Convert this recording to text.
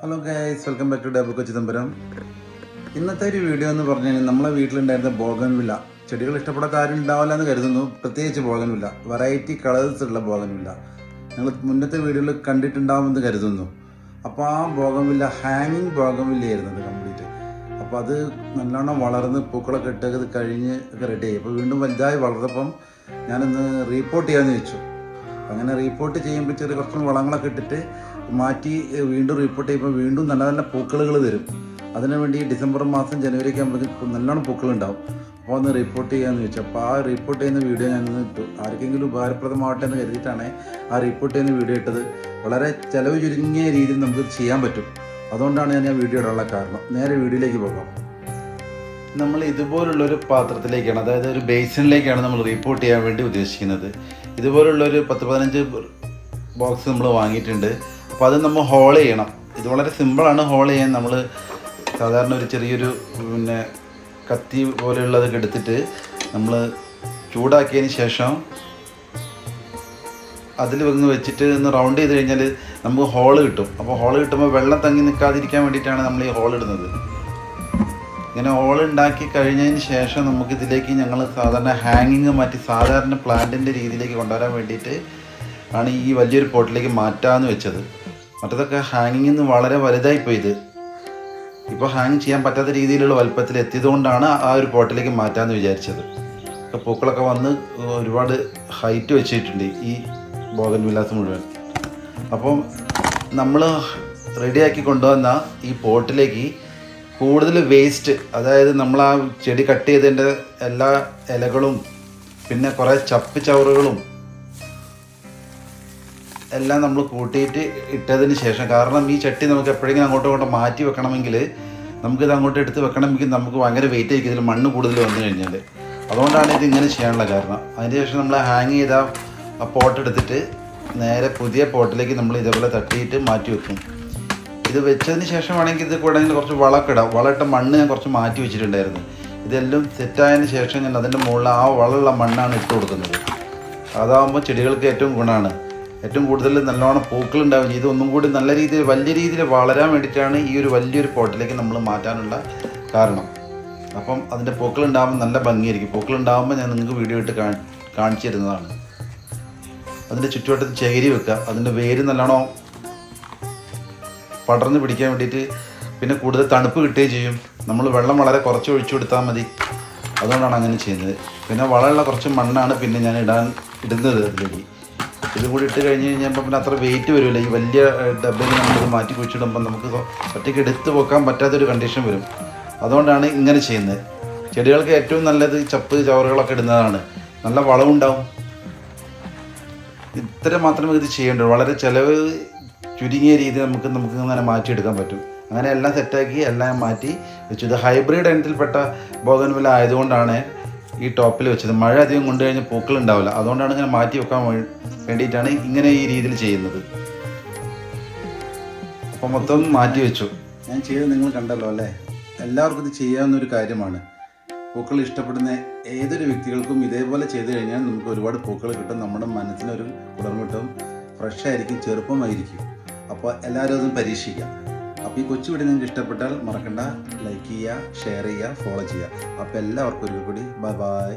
Hello guys welcome back to double Kochi Thambaram ഇന്നത്തെ ഒരു video എന്ന് പറഞ്ഞു കഴിഞ്ഞാൽ നമ്മളെ വീട്ടിലുണ്ടായിരുന്ന ബോഗൻവില്ല ചെടികൾ ഇഷ്ടപ്പെടാത്ത ആരും ഉണ്ടാവില്ല എന്ന് കരുതുന്നു. പ്രത്യേകിച്ച് ബോഗൻവില്ല വെറൈറ്റി കളേഴ്സ് ഉള്ള ബോഗൻവില്ല നിങ്ങൾ മുന്നത്തെ വീഡിയോയിൽ കണ്ടിട്ടുണ്ടാവുമെന്ന് കരുതുന്നു. അപ്പോൾ ആ ബോഗൻവില്ല ഹാങ്ങിങ് ബോഗൻവില്ല അത് കംപ്ലീറ്റ് അപ്പോൾ അത് നല്ലോണം വളർന്ന് പൂക്കളൊക്കെ ഇട്ട് അത് കഴിഞ്ഞ് ഒക്കെ റെഡി ആയി. അപ്പോൾ വീണ്ടും വലുതായി വളർന്നപ്പം ഞാനൊന്ന് റീപ്പോർട്ട് ചെയ്യാമെന്ന് വെച്ചു അങ്ങനെ റീപ്പോർട്ട് ചെയ്യുമ്പോൾ ചെറിയ കുറച്ച് വളങ്ങളൊക്കെ ഇട്ടിട്ട് മാറ്റി വീണ്ടും റിപ്പോർട്ട് ചെയ്യുമ്പോൾ വീണ്ടും നല്ല നല്ല പൂക്കളുകൾ തരും അതിനുവേണ്ടി ഡിസംബർ മാസം ജനുവരി ഒക്കെ ആകുമ്പോഴേക്കും നല്ലോണം പൂക്കളുണ്ടാവും. അപ്പോൾ ഒന്ന് റിപ്പോർട്ട് ചെയ്യാമെന്ന് ചോദിച്ചു. അപ്പോൾ ആ റിപ്പോർട്ട് ചെയ്യുന്ന വീഡിയോ ഞാൻ ഇട്ടു. ആർക്കെങ്കിലും ഉപകാരപ്രദമാവട്ടെ എന്ന് കരുതിയിട്ടാണ് ആ റിപ്പോർട്ട് ചെയ്യുന്ന വീഡിയോ ഇട്ടത്. വളരെ ചിലവ് ചുരുങ്ങിയ രീതിയിൽ നമുക്ക് ചെയ്യാൻ പറ്റും. അതുകൊണ്ടാണ് ഞാൻ ആ വീഡിയോ ഇടാനുള്ള കാരണം. നേരെ വീഡിയോയിലേക്ക് പോകാം. നമ്മൾ ഇതുപോലുള്ളൊരു പാത്രത്തിലേക്കാണ് അതായത് ഒരു ബേസിനിലേക്കാണ് നമ്മൾ റിപ്പോർട്ട് ചെയ്യാൻ വേണ്ടി ഉദ്ദേശിക്കുന്നത്. ഇതുപോലുള്ളൊരു പത്ത് പതിനഞ്ച് ബോക്സ് നമ്മൾ വാങ്ങിയിട്ടുണ്ട്. അപ്പോൾ അത് നമ്മൾ ഹോൾ ചെയ്യണം. ഇത് വളരെ സിമ്പിളാണ് ഹോൾ ചെയ്യാൻ. നമ്മൾ സാധാരണ ഒരു ചെറിയൊരു പിന്നെ കത്തി പോലെയുള്ളതൊക്കെ എടുത്തിട്ട് നമ്മൾ ചൂടാക്കിയതിന് ശേഷം അതിൽ വന്ന് വെച്ചിട്ട് ഒന്ന് റൗണ്ട് ചെയ്ത് കഴിഞ്ഞാൽ നമുക്ക് ഹോൾ കിട്ടും. അപ്പോൾ ഹോൾ കിട്ടുമ്പോൾ വെള്ളം തങ്ങി നിൽക്കാതിരിക്കാൻ വേണ്ടിയിട്ടാണ് നമ്മൾ ഈ ഹോൾ ഇടുന്നത്. ഇങ്ങനെ ഹോൾ ഉണ്ടാക്കി കഴിഞ്ഞതിന് ശേഷം നമുക്ക് ഇതിലേക്ക് ഞങ്ങൾ സാധാരണ ഹാങ്ങിങ് മാറ്റി സാധാരണ പ്ലാന്റിന്റെ രീതിയിലേക്ക് കൊണ്ടുവരാൻ വേണ്ടിയിട്ട് ആണ് ഈ വലിയൊരു പോട്ടിലേക്ക് മാറ്റാമെന്ന് വെച്ചത്. മറ്റതൊക്കെ ഹാങ്ങിങ്ങിൽ നിന്ന് വളരെ വലുതായി പോയി ഇത് ഇപ്പോൾ ഹാങ് ചെയ്യാൻ പറ്റാത്ത രീതിയിലുള്ള വലുപ്പത്തിൽ എത്തിയതുകൊണ്ടാണ് ആ ഒരു പോട്ടിലേക്ക് മാറ്റാമെന്ന് വിചാരിച്ചത്. ഇപ്പോൾ പൂക്കളൊക്കെ വന്ന് ഒരുപാട് ഹൈറ്റ് വെച്ചിട്ടുണ്ട് ഈ ബോഗൻ വിലാസ് മുഴുവൻ. അപ്പം നമ്മൾ റെഡിയാക്കി കൊണ്ടുവന്ന ഈ പോട്ടിലേക്ക് കൂടുതൽ വേസ്റ്റ് അതായത് നമ്മൾ ആ ചെടി കട്ട് ചെയ്തതിന്റെ എല്ലാ ഇലകളും പിന്നെ കുറേ ചപ്പ് ചവറുകളും എല്ലാം നമ്മൾ കൂട്ടിയിട്ട് ഇട്ടതിന് ശേഷം കാരണം ഈ ചട്ടി നമുക്ക് എപ്പോഴെങ്കിലും അങ്ങോട്ടും ഇങ്ങോട്ടും മാറ്റി വെക്കണമെങ്കിൽ നമുക്കിത് അങ്ങോട്ട് എടുത്ത് വെക്കണമെങ്കിൽ നമുക്ക് ഭയങ്കര വെയിറ്റ് ആയിരിക്കും. ഇതിൽ മണ്ണ് കൂടുതൽ വന്നു കഴിഞ്ഞാൽ അതുകൊണ്ടാണ് ഇത് ഇങ്ങനെ ചെയ്യാനുള്ള കാരണം. അതിന് ശേഷം നമ്മൾ ഹാങ് ചെയ്ത ആ പോട്ട് എടുത്തിട്ട് നേരെ പുതിയ പോട്ടിലേക്ക് നമ്മൾ ഇതേപോലെ തട്ടിയിട്ട് മാറ്റി വെക്കും. ഇത് വെച്ചതിന് ശേഷം വേണമെങ്കിൽ ഇത് കൂടെ കുറച്ച് വളമൊക്കെ ഇടാം. വളമിട്ട മണ്ണ് ഞാൻ കുറച്ച് മാറ്റി വെച്ചിട്ടുണ്ടായിരുന്നു. ഇതെല്ലാം സെറ്റായതിന് ശേഷം ഞാൻ അതിന്റെ മുകളിൽ ആ വളമുള്ള മണ്ണാണ് ഇട്ട് കൊടുക്കുന്നത്. അതാകുമ്പോൾ ചെടികൾക്ക് ഏറ്റവും ഗുണമാണ്. ഏറ്റവും കൂടുതൽ നല്ലോണം പൂക്കൾ ഉണ്ടാവുകയും ചെയ്തു. ഒന്നും കൂടി നല്ല രീതിയിൽ വലിയ രീതിയിൽ വളരാൻ വേണ്ടിയിട്ടാണ് ഈ ഒരു വലിയൊരു പോട്ടിലേക്ക് നമ്മൾ മാറ്റാനുള്ള കാരണം. അപ്പം അതിന്റെ പൂക്കൾ ഉണ്ടാകുമ്പോൾ നല്ല ഭംഗിയായിരിക്കും. പൂക്കൾ ഉണ്ടാകുമ്പോൾ ഞാൻ നിങ്ങൾക്ക് വീഡിയോ ഇട്ട് കാണി കാണിച്ചു തരുന്നതാണ്. അതിന്റെ ചുറ്റുവട്ടത്ത് ചേരി വെക്കുക. അതിന്റെ വേര് നല്ലോണം പടർന്ന് പിടിക്കാൻ വേണ്ടിയിട്ട് പിന്നെ കൂടുതൽ തണുപ്പ് കിട്ടുകയും ചെയ്യും. നമ്മൾ വെള്ളം വളരെ കുറച്ച് ഒഴിച്ചു കൊടുത്താൽ മതി. അതുകൊണ്ടാണ് അങ്ങനെ ചെയ്യുന്നത്. പിന്നെ വളമുള്ള കുറച്ച് മണ്ണാണ് പിന്നെ ഞാൻ ഇടാൻ ഇടുന്നത് അതിലേക്ക്. ഇത് കൂടി ഇട്ട് കഴിഞ്ഞ് കഴിഞ്ഞപ്പോൾ പിന്നെ അത്ര വെയിറ്റ് വരുമല്ലോ ഈ വലിയ ഡബ്ബയിൽ നമ്മളിത് മാറ്റി കുഴിച്ചിടുമ്പോൾ നമുക്ക് ഒറ്റയ്ക്ക് എടുത്ത് വെക്കാൻ പറ്റാത്തൊരു കണ്ടീഷൻ വരും. അതുകൊണ്ടാണ് ഇങ്ങനെ ചെയ്യുന്നത്. ചെടികൾക്ക് ഏറ്റവും നല്ലത് ചപ്പ് ചവറുകളൊക്കെ ഇടുന്നതാണ്. നല്ല വളമുണ്ടാവും ഇത്ര മാത്രമേ ഇത് ചെയ്യേണ്ടുള്ളൂ വളരെ ചിലവ് ചുരുങ്ങിയ രീതിയിൽ നമുക്ക് നമുക്ക് അങ്ങനെ മാറ്റിയെടുക്കാൻ പറ്റും. അങ്ങനെ എല്ലാം സെറ്റാക്കി എല്ലാം മാറ്റി വെച്ചു. ഇത് ഹൈബ്രിഡ് ഇനത്തിൽപ്പെട്ട ബോഗൻവില ആയതുകൊണ്ടാണ് ഈ ടോപ്പിൽ വെച്ചത്. മഴ അധികം കൊണ്ടു കഴിഞ്ഞാൽ പൂക്കൾ ഉണ്ടാവില്ല. അതുകൊണ്ടാണ് ഇങ്ങനെ മാറ്റി വെക്കാൻ വേണ്ടിയിട്ടാണ് ഇങ്ങനെ ഈ രീതിയിൽ ചെയ്യുന്നത്. അപ്പോൾ മൊത്തം മാറ്റി വെച്ചു. ഞാൻ ചെയ്തത് നിങ്ങൾ കണ്ടല്ലോ അല്ലേ? എല്ലാവർക്കും ഇത് ചെയ്യാവുന്ന ഒരു കാര്യമാണ്. പൂക്കൾ ഇഷ്ടപ്പെടുന്ന ഏതൊരു വ്യക്തികൾക്കും ഇതേപോലെ ചെയ്തു കഴിഞ്ഞാൽ നമുക്ക് ഒരുപാട് പൂക്കൾ കിട്ടും. നമ്മുടെ മനസ്സിനൊരു കുളിർമിട്ടും ഫ്രഷ് ആയിരിക്കും ചെറുപ്പമായിരിക്കും. അപ്പോൾ എല്ലാവരും അതും പരീക്ഷിക്കാം. അപ്പോൾ ഈ കൊച്ചു വീഡിയോ നിങ്ങൾക്ക് ഇഷ്ടപ്പെട്ടാൽ മറക്കണ്ട. ലൈക്ക് ചെയ്യുക ഷെയർ ചെയ്യുക ഫോളോ ചെയ്യുക. അപ്പോൾ എല്ലാവർക്കും ഒരു കൂടി ബൈ ബൈ